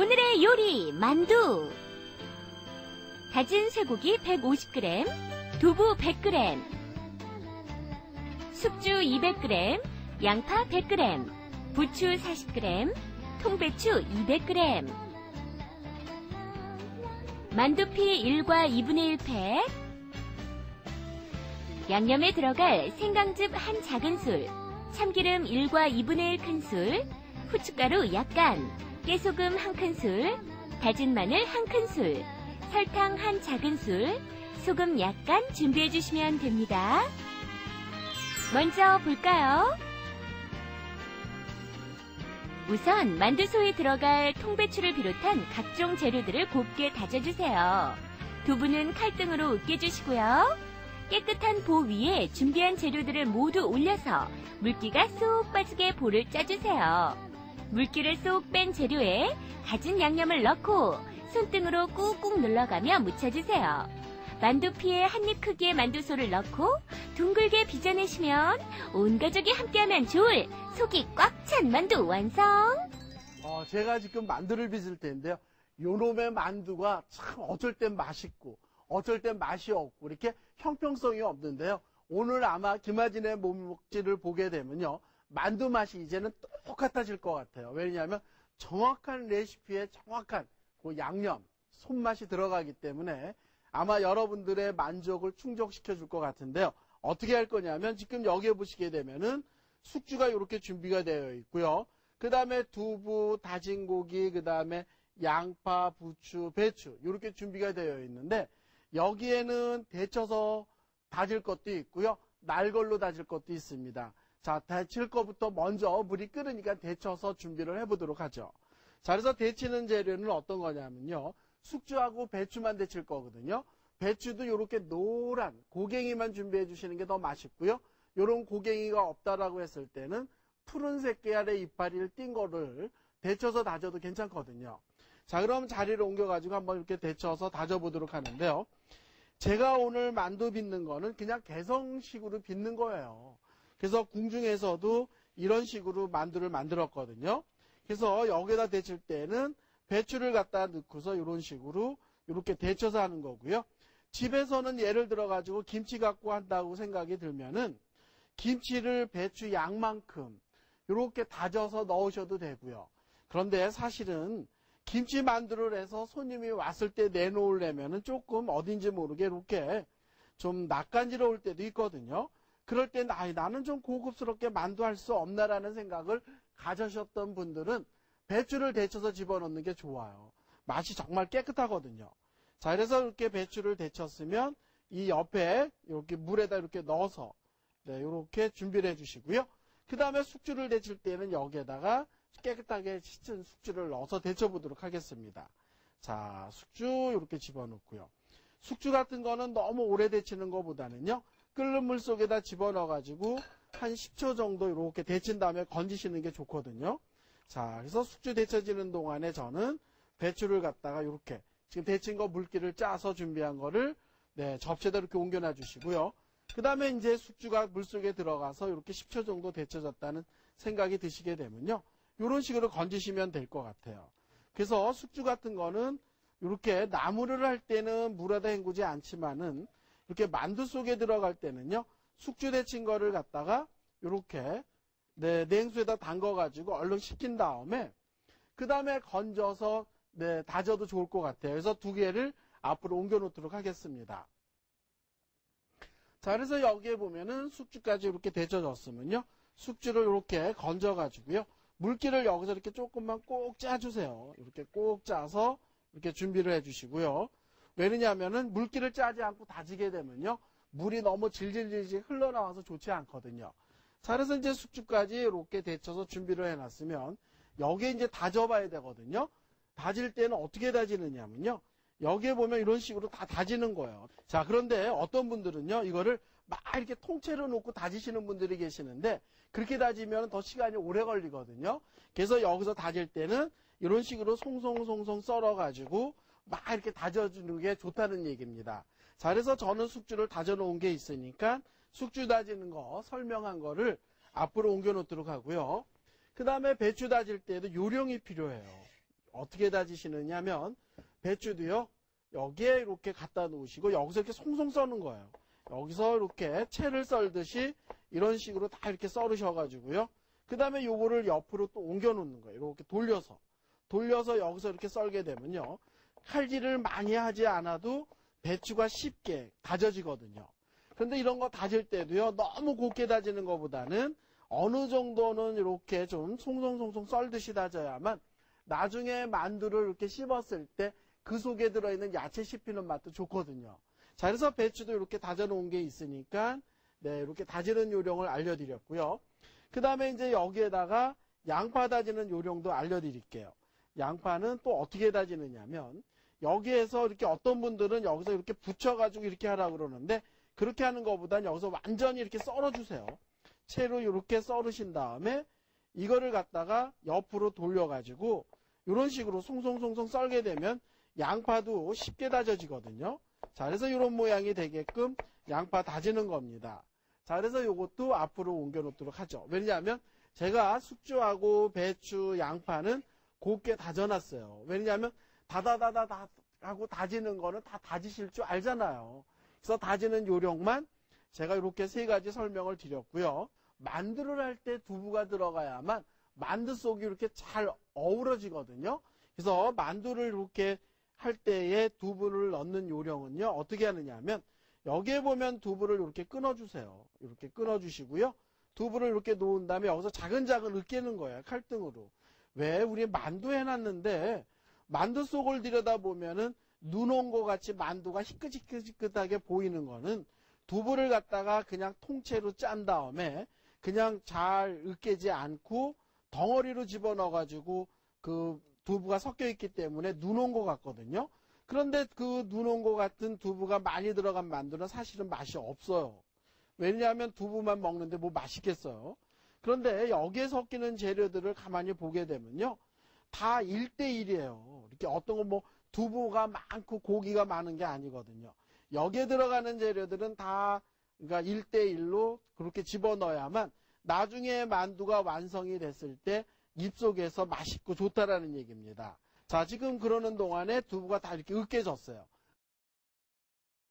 오늘의 요리 만두. 다진 쇠고기 150g 두부 100g 숙주 200g 양파 100g 부추 40g 통배추 200g 만두피 1과 2분의 1팩. 양념에 들어갈 생강즙 한 작은술 참기름 1과 2분의 1 큰술 후춧가루 약간 깨소금 한 큰술, 다진 마늘 한 큰술, 설탕 한 작은술, 소금 약간 준비해 주시면 됩니다. 먼저 볼까요? 우선 만두소에 들어갈 통배추를 비롯한 각종 재료들을 곱게 다져주세요. 두부는 칼등으로 으깨주시고요. 깨끗한 보 위에 준비한 재료들을 모두 올려서 물기가 쏙 빠지게 볼을 짜주세요. 물기를 쏙 뺀 재료에 다진 양념을 넣고 손등으로 꾹꾹 눌러가며 묻혀주세요. 만두피에 한 입 크기의 만두소를 넣고 둥글게 빚어내시면 온 가족이 함께하면 좋을 속이 꽉 찬 만두 완성! 어, 제가 지금 만두를 빚을 텐데요. 요놈의 만두가 참 어쩔 땐 맛있고 어쩔 땐 맛이 없고 이렇게 형평성이 없는데요. 오늘 아마 김아진의 몸먹지를 보게 되면요. 만두 맛이 이제는 똑같아질 것 같아요. 왜냐하면 정확한 레시피에 정확한 그 양념, 손맛이 들어가기 때문에 아마 여러분들의 만족을 충족시켜 줄 것 같은데요. 어떻게 할 거냐면 지금 여기에 보시게 되면은 숙주가 이렇게 준비가 되어 있고요. 그 다음에 두부, 다진 고기, 그 다음에 양파, 부추, 배추 이렇게 준비가 되어 있는데 여기에는 데쳐서 다질 것도 있고요. 날 걸로 다질 것도 있습니다. 자, 데칠 것부터 먼저 물이 끓으니까 데쳐서 준비를 해보도록 하죠. 자, 그래서 데치는 재료는 어떤 거냐면요. 숙주하고 배추만 데칠 거거든요. 배추도 이렇게 노란 고갱이만 준비해 주시는 게 더 맛있고요. 이런 고갱이가 없다라고 했을 때는 푸른색 계열의 이파리를 띈 거를 데쳐서 다져도 괜찮거든요. 자, 그럼 자리를 옮겨가지고 한번 이렇게 데쳐서 다져보도록 하는데요. 제가 오늘 만두 빚는 거는 그냥 개성식으로 빚는 거예요. 그래서 궁중에서도 이런 식으로 만두를 만들었거든요. 그래서 여기다 데칠 때는 배추를 갖다 넣고서 이런 식으로 이렇게 데쳐서 하는 거고요. 집에서는 예를 들어 가지고 김치 갖고 한다고 생각이 들면은 김치를 배추 양만큼 이렇게 다져서 넣으셔도 되고요. 그런데 사실은 김치 만두를 해서 손님이 왔을 때 내놓으려면은 조금 어딘지 모르게 이렇게 좀 낯간지러울 때도 있거든요. 그럴 때 나는 좀 고급스럽게 만두할 수 없나라는 생각을 가져셨던 분들은 배추를 데쳐서 집어넣는 게 좋아요. 맛이 정말 깨끗하거든요. 자, 그래서 이렇게 배추를 데쳤으면 이 옆에 이렇게 물에다 이렇게 넣어서 네, 이렇게 준비를 해주시고요. 그 다음에 숙주를 데칠 때는 여기에다가 깨끗하게 씻은 숙주를 넣어서 데쳐보도록 하겠습니다. 자, 숙주 이렇게 집어넣고요. 숙주 같은 거는 너무 오래 데치는 것보다는요. 끓는 물 속에다 집어넣어가지고 한 10초 정도 이렇게 데친 다음에 건지시는 게 좋거든요. 자, 그래서 숙주 데쳐지는 동안에 저는 배추를 갖다가 이렇게 지금 데친 거 물기를 짜서 준비한 거를 네, 접시에다 이렇게 옮겨놔 주시고요. 그 다음에 이제 숙주가 물 속에 들어가서 이렇게 10초 정도 데쳐졌다는 생각이 드시게 되면요. 이런 식으로 건지시면 될 것 같아요. 그래서 숙주 같은 거는 이렇게 나무를 할 때는 물에다 헹구지 않지만은 이렇게 만두 속에 들어갈 때는요. 숙주 데친 거를 갖다가 이렇게 네, 냉수에다 담궈 가지고 얼른 식힌 다음에 그 다음에 건져서 네, 다져도 좋을 것 같아요. 그래서 두 개를 앞으로 옮겨 놓도록 하겠습니다. 자, 그래서 여기에 보면은 숙주까지 이렇게 데쳐졌으면요. 숙주를 이렇게 건져 가지고요. 물기를 여기서 이렇게 조금만 꼭 짜주세요. 이렇게 꼭 짜서 이렇게 준비를 해주시고요. 왜냐하면은 물기를 짜지 않고 다지게 되면요. 물이 너무 질질질질 흘러나와서 좋지 않거든요. 자, 그래서 이제 숙주까지 이렇게 데쳐서 준비를 해놨으면 여기에 이제 다져봐야 되거든요. 다질 때는 어떻게 다지느냐면요. 여기에 보면 이런 식으로 다 다지는 거예요. 자, 그런데 어떤 분들은요, 이거를 막 이렇게 통째로 놓고 다지시는 분들이 계시는데, 그렇게 다지면 더 시간이 오래 걸리거든요. 그래서 여기서 다질 때는 이런 식으로 송송송송 썰어가지고 막 이렇게 다져주는 게 좋다는 얘기입니다. 자, 그래서 저는 숙주를 다져 놓은 게 있으니까 숙주 다지는 거 설명한 거를 앞으로 옮겨 놓도록 하고요. 그 다음에 배추 다질 때도 요령이 필요해요. 어떻게 다지시느냐 면 배추도요. 여기에 이렇게 갖다 놓으시고 여기서 이렇게 송송 써는 거예요. 여기서 이렇게 채를 썰듯이 이런 식으로 다 이렇게 썰으셔가지고요. 그 다음에 요거를 옆으로 또 옮겨 놓는 거예요. 이렇게 돌려서. 돌려서 여기서 이렇게 썰게 되면요. 칼질을 많이 하지 않아도 배추가 쉽게 다져지거든요. 그런데 이런 거 다질 때도요. 너무 곱게 다지는 것보다는 어느 정도는 이렇게 좀 송송송송 썰듯이 다져야만 나중에 만두를 이렇게 씹었을 때 그 속에 들어있는 야채 씹히는 맛도 좋거든요. 자, 그래서 배추도 이렇게 다져 놓은 게 있으니까 네, 이렇게 다지는 요령을 알려드렸고요. 그 다음에 이제 여기에다가 양파 다지는 요령도 알려드릴게요. 양파는 또 어떻게 다지느냐면 여기에서 이렇게 어떤 분들은 여기서 이렇게 붙여가지고 이렇게 하라 그러는데 그렇게 하는 것보다는 여기서 완전히 이렇게 썰어주세요. 채로 이렇게 썰으신 다음에 이거를 갖다가 옆으로 돌려가지고 이런 식으로 송송송송 썰게 되면 양파도 쉽게 다져지거든요. 자, 그래서 이런 모양이 되게끔 양파 다지는 겁니다. 자, 그래서 이것도 앞으로 옮겨 놓도록 하죠. 왜냐하면 제가 숙주하고 배추, 양파는 곱게 다져놨어요. 왜냐하면 다다다다다 하고 다지는 거는 다 다지실 줄 알잖아요. 그래서 다지는 요령만 제가 이렇게 세 가지 설명을 드렸고요. 만두를 할 때 두부가 들어가야만 만두 속이 이렇게 잘 어우러지거든요. 그래서 만두를 이렇게 할 때에 두부를 넣는 요령은요. 어떻게 하느냐 하면 여기에 보면 두부를 이렇게 끊어주세요. 이렇게 끊어주시고요. 두부를 이렇게 놓은 다음에 여기서 자근자근 으깨는 거예요. 칼등으로. 왜? 우리 만두 해놨는데 만두 속을 들여다보면은 눈 온 것 같이 만두가 희끗희끗희끗하게 보이는 거는 두부를 갖다가 그냥 통째로 짠 다음에 그냥 잘 으깨지 않고 덩어리로 집어넣어 가지고 그 두부가 섞여 있기 때문에 눈 온 것 같거든요. 그런데 그 눈 온 것 같은 두부가 많이 들어간 만두는 사실은 맛이 없어요. 왜냐하면 두부만 먹는데 뭐 맛있겠어요. 그런데 여기에 섞이는 재료들을 가만히 보게 되면요. 다 1대1이에요. 이렇게 어떤 거 뭐 두부가 많고 고기가 많은 게 아니거든요. 여기에 들어가는 재료들은 다 그러니까 1대1로 그렇게 집어넣어야만 나중에 만두가 완성이 됐을 때 입속에서 맛있고 좋다라는 얘기입니다. 자, 지금 그러는 동안에 두부가 다 이렇게 으깨졌어요.